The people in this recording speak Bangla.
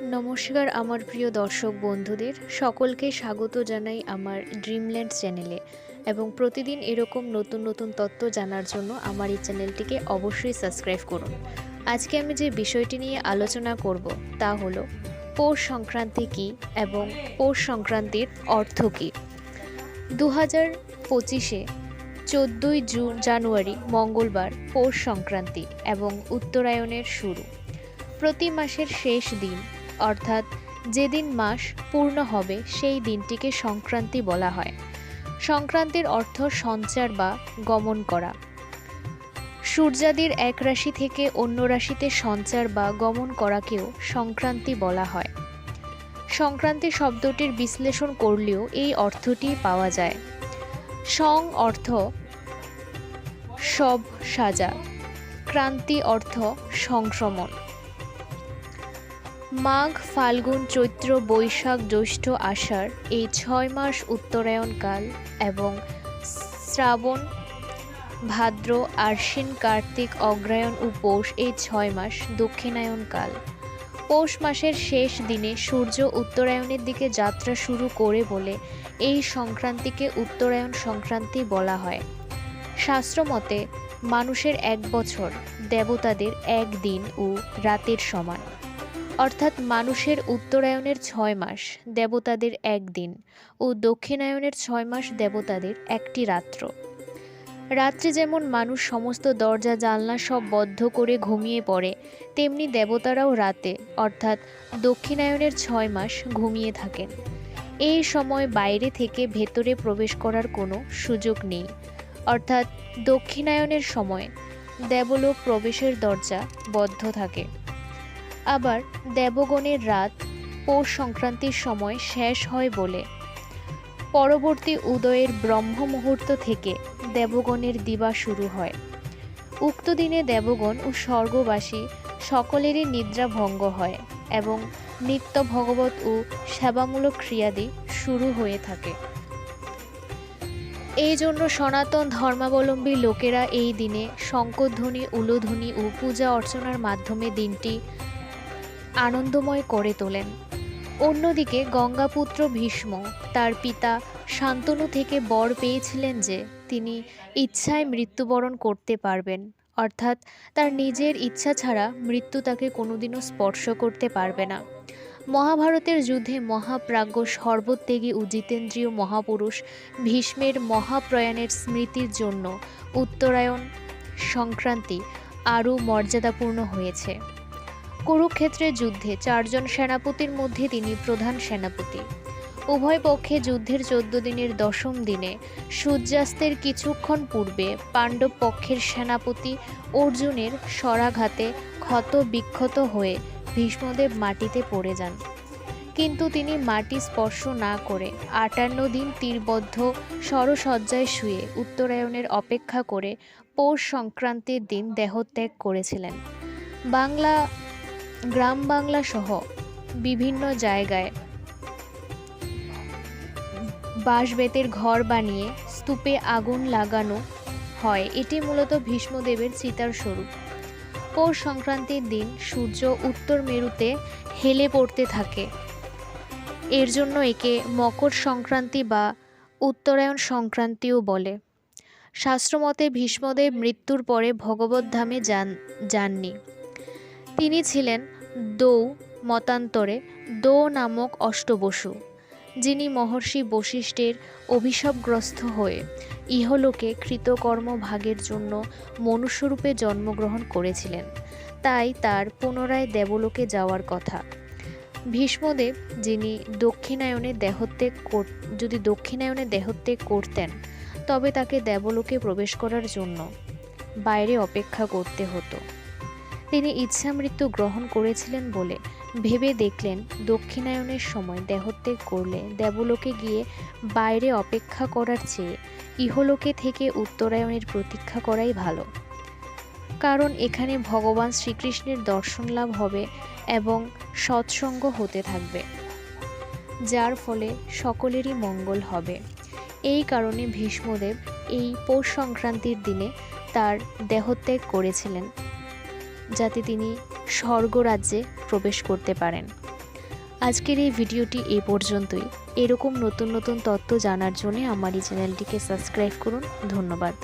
নমস্কার আমার প্রিয় দর্শক বন্ধুদের, সকলকে স্বাগত জানাই আমার ড্রিমল্যান্ড চ্যানেলে এবং প্রতিদিন এরকম নতুন নতুন তথ্য জানার জন্য আমার এই চ্যানেলটিকে অবশ্যই সাবস্ক্রাইব করুন। আজকে আমি যে বিষয়টি নিয়ে আলোচনা করব তা হলো পৌষ সংক্রান্তি কী এবং পৌষ সংক্রান্তির অর্থ কী? দু হাজার পঁচিশে চোদ্দোই জুন জানুয়ারি, মঙ্গলবার পৌষ সংক্রান্তি এবং উত্তরায়ণের শুরু। প্রতি মাসের শেষ দিন অর্থাৎ যেদিন মাস পূর্ণ হবে, সেই দিনটিকে সংক্রান্তি বলা হয়। সংক্রান্তির অর্থ সঞ্চার বা গমন করা। সূর্যাদির এক রাশি থেকে অন্য রাশিতে সঞ্চার বা গমন করাকেও সংক্রান্তি বলা হয়। সংক্রান্তি শব্দটির বিশ্লেষণ করলেও এই অর্থটি পাওয়া যায়। সং অর্থ সব সাজা। ক্রান্তি অর্থ সংক্রমণ। মাঘ, ফাল্গুন, চৈত্র, বৈশাখ, জ্যৈষ্ঠ, আষাঢ় এই ছয় মাস উত্তরায়ণকাল এবং শ্রাবণ, ভাদ্র, আশ্বিন, কার্তিক অগ্রায়ণ ও পৌষ এই ছয় মাস দক্ষিণায়নকাল পৌষ মাসের শেষ দিনে সূর্য উত্তরায়ণের দিকে যাত্রা শুরু করে বলে এই সংক্রান্তিকে উত্তরায়ণ সংক্রান্তি বলা হয়। শাস্ত্রমতে মানুষের এক বছর, দেবতাদের এক দিন ও রাতের সমান। অর্থাৎ মানুষের উত্তরায়ণের ছয় মাস, দেবতাদের এক দিন ও দক্ষিণায়নের ছয় মাস দেবতাদের একটি রাত্র। রাত্রে যেমন মানুষ সমস্ত দরজা, জানলা সব বদ্ধ করে ঘুমিয়ে পড়ে, তেমনি দেবতারাও রাতে, অর্থাৎ দক্ষিণায়নের ছয় মাস ঘুমিয়ে থাকেন। এই সময় বাইরে থেকে ভেতরে প্রবেশ করার কোনো সুযোগ নেই। অর্থাৎ দক্ষিণায়নের সময় দেবলোক প্রবেশের দরজা বদ্ধ থাকে। আবার দেবগণের রাত পৌষ সংক্রান্তির সময় শেষ হয় বলে। পরবর্তী উদয়ের ব্রহ্ম মুহূর্ত থেকে দেবগণের দিবা শুরু হয়। উক্ত দিনে দেবগণ ও স্বর্গবাসী সকলেরই নিদ্রা ভঙ্গ হয় এবং নিত্য ভগবত ও সেবামূলক ক্রিয়াদি শুরু হয়ে থাকে। এই জন্য সনাতন ধর্মাবলম্বী লোকেরা এই দিনে শঙ্করধ্বনি, উলোধ্বনি ও পূজা অর্চনার মাধ্যমে দিনটি আনন্দময় করে তোলেন। অন্যদিকে গঙ্গাপুত্র ভীষ্ম তার পিতা শান্তনু থেকে বর পেয়েছিলেন যে তিনি ইচ্ছায় মৃত্যুবরণ করতে পারবেন, অর্থাৎ তার নিজের ইচ্ছা ছাড়া মৃত্যু তাকে কোনোদিনও স্পর্শ করতে পারবে না। মহাভারতের যুদ্ধে মহাপ্রাজ্ঞ সর্বত্যাগী ও জিতেন্দ্রীয় মহাপুরুষ ভীষ্মের মহাপ্রয়াণের স্মৃতির জন্য উত্তরায়ণ সংক্রান্তি আরও মর্যাদাপূর্ণ হয়েছে। কুরুক্ষেত্রের যুদ্ধে চারজন সেনাপতির মধ্যে তিনি প্রধান সেনাপতি। উভয় পক্ষে যুদ্ধের চোদ্দ দিনের দশম দিনে সূর্যাস্তের কিছুক্ষণ পূর্বে পাণ্ডব পক্ষের সেনাপতি অর্জুনের স্বরাঘাতে ক্ষত বিক্ষত হয়ে ভীষ্মদেব মাটিতে পড়ে যান। কিন্তু তিনি মাটি স্পর্শ না করে আটান্ন দিন তীরবদ্ধ সরসজ্জায় শুয়ে উত্তরায়ণের অপেক্ষা করে পৌষ সংক্রান্তির দিন দেহত্যাগ করেছিলেন। বাংলা গ্রাম বাংলা সহ বিভিন্ন জায়গায় বাঁশবেতের ঘর বানিয়ে স্তূপে আগুন লাগানো হয়। এটি মূলত ভীষ্মদেবের চিতার স্বরূপ। পৌষ সংক্রান্তির দিন সূর্য উত্তর মেরুতে হেলে পড়তে থাকে। এর জন্য একে মকর সংক্রান্তি বা উত্তরায়ণ সংক্রান্তিও বলে। শাস্ত্রমতে ভীষ্মদেব মৃত্যুর পরে ভগবত ধামে যান যাননি। তিনি ছিলেন দৌ মতান্তরে দৌ নামক অষ্টবসু, যিনি মহর্ষি বশিষ্ঠের অভিশাপগ্রস্ত হয়ে ইহলোকে কৃতকর্ম ভাগের জন্য মনুষ্যরূপে জন্মগ্রহণ করেছিলেন। তাই তার পুনরায় দেবলোকে যাওয়ার কথা। ভীষ্মদেব, যিনি দক্ষিণায়নে দেহত্যাগ যদি দক্ষিণায়নে দেহত্যাগ করতেন, তবে তাকে দেবলোকে প্রবেশ করার জন্য বাইরে অপেক্ষা করতে হতো। তিনি ইচ্ছামৃত্যু গ্রহণ করেছিলেন বলে ভেবে দেখলেন দক্ষিণায়নের সময় দেহত্যাগ করলে দেবলোকে গিয়ে বাইরে অপেক্ষা করার চেয়ে ইহলোকে থেকে উত্তরায়ণের প্রতীক্ষা করাই ভালো। কারণ এখানে ভগবান শ্রীকৃষ্ণের দর্শন লাভ হবে এবং সৎসঙ্গ হতে থাকবে, যার ফলে সকলেরই মঙ্গল হবে। এই কারণে ভীষ্মদেব এই পৌষ সংক্রান্তির দিনে তার দেহত্যাগ করেছিলেন। যাতে তিনি স্বর্গরাজ্যে প্রবেশ করতে পারেন। আজকের এই ভিডিওটি এ পর্যন্তই। এরকম নতুন নতুন তথ্য জানার জন্য আমার এই চ্যানেলটিকে সাবস্ক্রাইব করুন। ধন্যবাদ।